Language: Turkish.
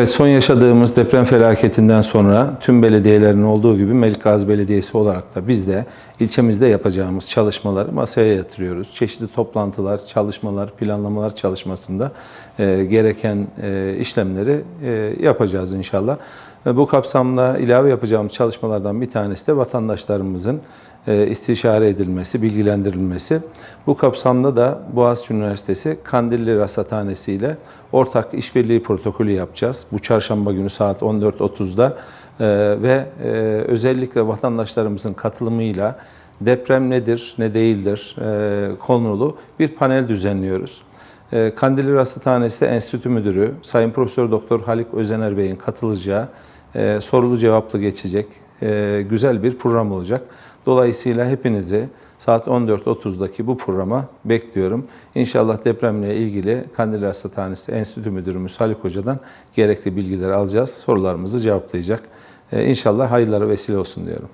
Evet, son yaşadığımız deprem felaketinden sonra tüm belediyelerin olduğu gibi Melikgazi Belediyesi olarak da biz de ilçemizde yapacağımız çalışmaları masaya yatırıyoruz. Çeşitli toplantılar, çalışmalar, planlamalar çalışmasında e, gereken e, işlemleri e, yapacağız inşallah. Bu kapsamda ilave yapacağımız çalışmalardan bir tanesi de vatandaşlarımızın e, istişare edilmesi, bilgilendirilmesi. Bu kapsamda da Boğaziçi Üniversitesi Kandilli Rasathanesi ile ortak işbirliği protokolü yapacağız. Bu çarşamba günü saat 14.30'da e, ve e, özellikle vatandaşlarımızın katılımıyla deprem nedir, ne değildir konulu bir panel düzenliyoruz. E, Kandilli Rasathanesi Enstitü Müdürü Sayın Profesör Doktor Halik Özener Bey'in katılacağı e, sorulu cevaplı geçecek e, güzel bir program olacak. Dolayısıyla hepinizi saat 14.30'daki bu programa bekliyorum. İnşallah depremle ilgili Kandilli Rasathanesi Enstitü Müdürümüz Halik Hoca'dan gerekli bilgileri alacağız. Sorularımızı cevaplayacak. E, İnşallah hayırlara vesile olsun diyorum.